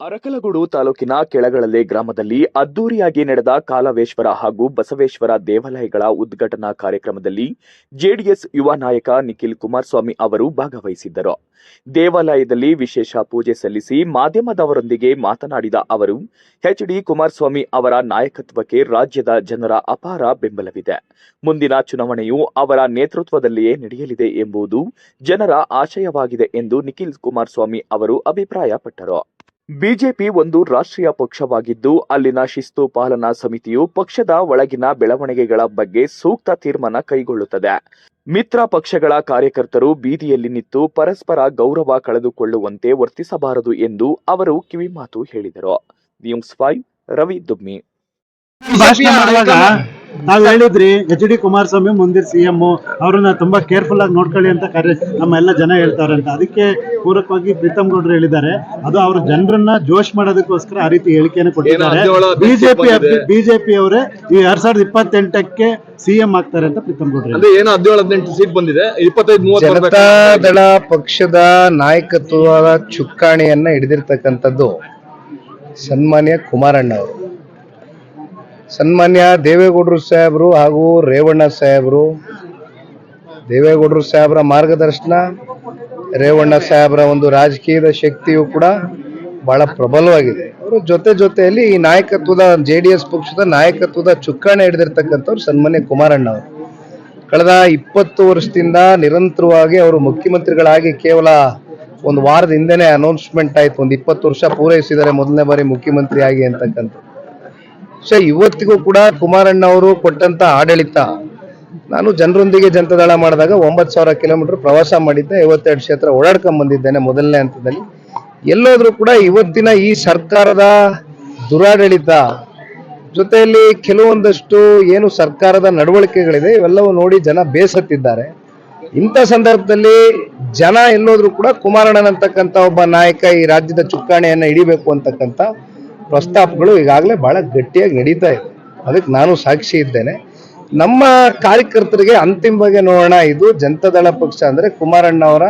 ಅರಕಲಗೂಡು ತಾಲೂಕಿನ ಕೆಳಗಳಲೆ ಗ್ರಾಮದಲ್ಲಿ ಅದ್ದೂರಿಯಾಗಿ ನಡೆದ ಕಾಲವೇಶ್ವರ ಹಾಗೂ ಬಸವೇಶ್ವರ ದೇವಾಲಯಗಳ ಉದ್ಘಾಟನಾ ಕಾರ್ಯಕ್ರಮದಲ್ಲಿ ಜೆಡಿಎಸ್ ಯುವ ನಾಯಕ ನಿಖಿಲ್ ಕುಮಾರಸ್ವಾಮಿ ಅವರು ಭಾಗವಹಿಸಿದ್ದರು. ದೇವಾಲಯದಲ್ಲಿ ವಿಶೇಷ ಪೂಜೆ ಸಲ್ಲಿಸಿ ಮಾಧ್ಯಮದವರೊಂದಿಗೆ ಮಾತನಾಡಿದ ಅವರು ಎಚ್ಡಿ ಕುಮಾರಸ್ವಾಮಿ ಅವರ ನಾಯಕತ್ವಕ್ಕೆ ರಾಜ್ಯದ ಜನರ ಅಪಾರ ಬೆಂಬಲವಿದೆ. ಮುಂದಿನ ಚುನಾವಣೆಯು ಅವರ ನೇತೃತ್ವದಲ್ಲಿಯೇ ನಡೆಯಲಿದೆ ಎಂಬುದು ಜನರ ಆಶಯವಾಗಿದೆ ಎಂದು ನಿಖಿಲ್ ಕುಮಾರಸ್ವಾಮಿ ಅವರು ಅಭಿಪ್ರಾಯಪಟ್ಟರು. ಬಿಜೆಪಿ ಒಂದು ರಾಷ್ಟ್ರೀಯ ಪಕ್ಷವಾಗಿದ್ದು, ಅಲ್ಲಿನ ಶಿಸ್ತು ಪಾಲನಾ ಸಮಿತಿಯು ಪಕ್ಷದ ಒಳಗಿನ ಬೆಳವಣಿಗೆಗಳ ಬಗ್ಗೆ ಸೂಕ್ತ ತೀರ್ಮಾನ ಕೈಗೊಳ್ಳುತ್ತದೆ. ಮಿತ್ರ ಪಕ್ಷಗಳ ಕಾರ್ಯಕರ್ತರು ಬೀದಿಯಲ್ಲಿ ನಿಂತು ಪರಸ್ಪರ ಗೌರವ ಕಳೆದುಕೊಳ್ಳುವಂತೆ ವರ್ತಿಸಬಾರದು ಎಂದು ಅವರು ಕಿವಿಮಾತು ಹೇಳಿದರು. ನ್ಯೂಸ್ ಫೈವ್, ರವಿ ದುಮ್ಮಿ ನಾವ್ ಹೇಳಿದ್ರಿ ಎಚ್ ಡಿ ಕುಮಾರಸ್ವಾಮಿ ಮುಂದಿನ ಸಿಎಂ ಅವ್ರನ್ನ ತುಂಬಾ ಕೇರ್ಫುಲ್ ಆಗಿ ನೋಡ್ಕೊಳ್ಳಿ ಅಂತ ಕರೆ ನಮ್ಮ ಎಲ್ಲ ಜನ ಹೇಳ್ತಾರೆ ಅಂತ. ಅದಕ್ಕೆ ಪೂರಕವಾಗಿ ಪ್ರೀತಮ್ ಗೌಡ್ರು ಹೇಳಿದ್ದಾರೆ. ಅದು ಅವ್ರ ಜನರನ್ನ ಜೋಶ್ ಮಾಡೋದಕ್ಕೋಸ್ಕರ ಆ ರೀತಿ ಹೇಳಿಕೆಯನ್ನು ಕೊಟ್ಟಿದ್ದಾರೆ. ಬಿಜೆಪಿ ಬಿಜೆಪಿ ಅವರೇ ಈ ಎರಡ್ ಸಾವಿರದ ಇಪ್ಪತ್ತೆಂಟಕ್ಕೆ ಸಿಎಂ ಆಗ್ತಾರೆ ಅಂತ ಪ್ರೀತಮ್ ಗೌಡ್ರು ಏನೋ ಹದಿನೇಳು ಹದಿನೆಂಟು ಸೀಟ್ ಬಂದಿದೆ. ದಳ ಪಕ್ಷದ ನಾಯಕತ್ವದ ಚುಕ್ಕಾಣಿಯನ್ನ ಹಿಡಿದಿರ್ತಕ್ಕಂಥದ್ದು ಸನ್ಮಾನ್ಯ ಕುಮಾರಣ್ಣ ಅವರು. ಸನ್ಮಾನ್ಯ ದೇವೇಗೌಡರು ಸಾಹೇಬರು ಹಾಗೂ ರೇವಣ್ಣ ಸಾಹೇಬರು. ದೇವೇಗೌಡರು ಸಾಹೇಬರ ಮಾರ್ಗದರ್ಶನ, ರೇವಣ್ಣ ಸಾಹೇಬರ ಒಂದು ರಾಜಕೀಯದ ಶಕ್ತಿಯು ಕೂಡ ಬಹಳ ಪ್ರಬಲವಾಗಿದೆ. ಅವರು ಜೊತೆ ಜೊತೆಯಲ್ಲಿ ಈ ನಾಯಕತ್ವದ ಜೆ ಡಿ ಎಸ್ ಪಕ್ಷದ ನಾಯಕತ್ವದ ಚುಕ್ಕಾಣೆ ಹಿಡಿದಿರ್ತಕ್ಕಂಥವ್ರು ಸನ್ಮಾನ್ಯ ಕುಮಾರಣ್ಣ ಅವರು. ಕಳೆದ ಇಪ್ಪತ್ತು ವರ್ಷದಿಂದ ನಿರಂತರವಾಗಿ ಅವರು ಮುಖ್ಯಮಂತ್ರಿಗಳಾಗಿ ಕೇವಲ ಒಂದು ವಾರದ ಹಿಂದೆನೆ ಅನೌನ್ಸ್ಮೆಂಟ್ ಆಯಿತು. ಒಂದು ಇಪ್ಪತ್ತು ವರ್ಷ ಪೂರೈಸಿದ್ದಾರೆ ಮೊದಲನೇ ಬಾರಿ ಮುಖ್ಯಮಂತ್ರಿ ಆಗಿ ಅಂತಕ್ಕಂಥ ಸೊ ಇವತ್ತಿಗೂ ಕೂಡ ಕುಮಾರಣ್ಣ ಅವರು ಕೊಟ್ಟಂತ ಆಡಳಿತ. ನಾನು ಜನರೊಂದಿಗೆ ಜನತಾದಳ ಮಾಡಿದಾಗ ಒಂಬತ್ತು ಸಾವಿರ ಕಿಲೋಮೀಟರ್ ಪ್ರವಾಸ ಮಾಡಿದ್ದೆ, ಐವತ್ತೆರಡು ಕ್ಷೇತ್ರ ಓಡಾಡ್ಕೊಂಡ್ ಬಂದಿದ್ದೇನೆ ಮೊದಲನೇ ಹಂತದಲ್ಲಿ. ಎಲ್ಲೋದ್ರೂ ಕೂಡ ಇವತ್ತಿನ ಈ ಸರ್ಕಾರದ ದುರಾಡಳಿತ ಜೊತೆಯಲ್ಲಿ ಕೆಲವೊಂದಷ್ಟು ಏನು ಸರ್ಕಾರದ ನಡವಳಿಕೆಗಳಿದೆ, ಇವೆಲ್ಲವೂ ನೋಡಿ ಜನ ಬೇಸತ್ತಿದ್ದಾರೆ. ಇಂಥ ಸಂದರ್ಭದಲ್ಲಿ ಜನ ಎಲ್ಲೋದ್ರೂ ಕೂಡ ಕುಮಾರಣ್ಣನಂತಕ್ಕಂಥ ಒಬ್ಬ ನಾಯಕ ಈ ರಾಜ್ಯದ ಚುಕ್ಕಾಣಿಯನ್ನು ಹಿಡಿಬೇಕು ಅಂತಕ್ಕಂಥ ಪ್ರಸ್ತಾಪಗಳು ಈಗಾಗಲೇ ಬಹಳ ಗಟ್ಟಿಯಾಗಿ ನಡೀತಾ ಇದೆ. ಅದಕ್ಕೆ ನಾನು ಸಾಕ್ಷಿ ಇದ್ದೇನೆ. ನಮ್ಮ ಕಾರ್ಯಕರ್ತರಿಗೆ ಅಂತಿಮವಾಗಿ ನೋಡೋಣ. ಇದು ಜನತಾದಳ ಪಕ್ಷ ಅಂದ್ರೆ ಕುಮಾರಣ್ಣ ಅವರ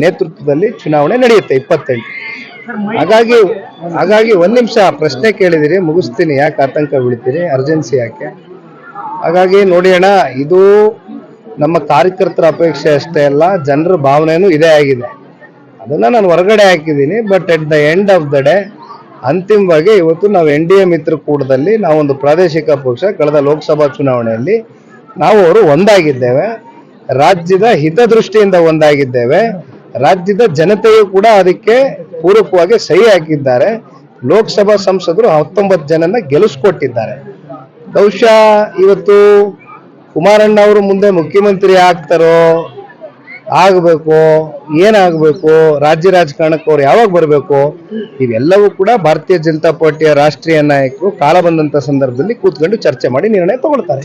ನೇತೃತ್ವದಲ್ಲಿ ಚುನಾವಣೆ ನಡೆಯುತ್ತೆ ಇಪ್ಪತ್ತೆಂಟು. ಹಾಗಾಗಿ ಹಾಗಾಗಿ ಒಂದ್ ನಿಮಿಷ ಪ್ರಶ್ನೆ ಕೇಳಿದಿರಿ, ಮುಗಿಸ್ತೀನಿ. ಯಾಕೆ ಆತಂಕ ಬೀಳ್ತೀರಿ? ಅರ್ಜೆನ್ಸಿ ಯಾಕೆ? ಹಾಗಾಗಿ ನೋಡಿ ಅಣ್ಣ, ಇದು ನಮ್ಮ ಕಾರ್ಯಕರ್ತರ ಅಪೇಕ್ಷೆ ಅಷ್ಟೇ ಅಲ್ಲ, ಜನರ ಭಾವನೆಯೂ ಇದೇ ಆಗಿದೆ. ಅದನ್ನ ನಾನು ಹೊರಗಡೆ ಹಾಕಿದ್ದೀನಿ but at the end of the day ಅಂತಿಮವಾಗಿ ಇವತ್ತು ನಾವು ಎನ್ ಡಿ ಎ ಮಿತ್ರಕೂಟದಲ್ಲಿ ನಾವೊಂದು ಪ್ರಾದೇಶಿಕ ಪಕ್ಷ ಕಳೆದ ಲೋಕಸಭಾ ಚುನಾವಣೆಯಲ್ಲಿ ನಾವು ಅವರು ಒಂದಾಗಿದ್ದೇವೆ. ರಾಜ್ಯದ ಹಿತದೃಷ್ಟಿಯಿಂದ ಒಂದಾಗಿದ್ದೇವೆ. ರಾಜ್ಯದ ಜನತೆಯು ಕೂಡ ಅದಕ್ಕೆ ಪೂರಕವಾಗಿ ಸಹಿ ಹಾಕಿದ್ದಾರೆ. ಲೋಕಸಭಾ ಸಂಸದರು ಹತ್ತೊಂಬತ್ತು ಜನನ ಗೆಲ್ಲಿಸ್ಕೊಟ್ಟಿದ್ದಾರೆ. ಬಹುಶಃ ಇವತ್ತು ಕುಮಾರಣ್ಣ ಅವರು ಮುಂದೆ ಮುಖ್ಯಮಂತ್ರಿ ಆಗ್ತಾರೋ ಆಗಬೇಕು, ಏನಾಗಬೇಕು, ರಾಜ್ಯ ರಾಜಕಾರಣಕ್ಕೆ ಅವ್ರು ಯಾವಾಗ ಬರಬೇಕು, ಇವೆಲ್ಲವೂ ಕೂಡ ಭಾರತೀಯ ಜನತಾ ಪಾರ್ಟಿಯ ರಾಷ್ಟ್ರೀಯ ನಾಯಕರು ಕಾಲ ಬಂದಂಥ ಸಂದರ್ಭದಲ್ಲಿ ಕೂತ್ಕೊಂಡು ಚರ್ಚೆ ಮಾಡಿ ನಿರ್ಣಯ ತಗೊಳ್ತಾರೆ.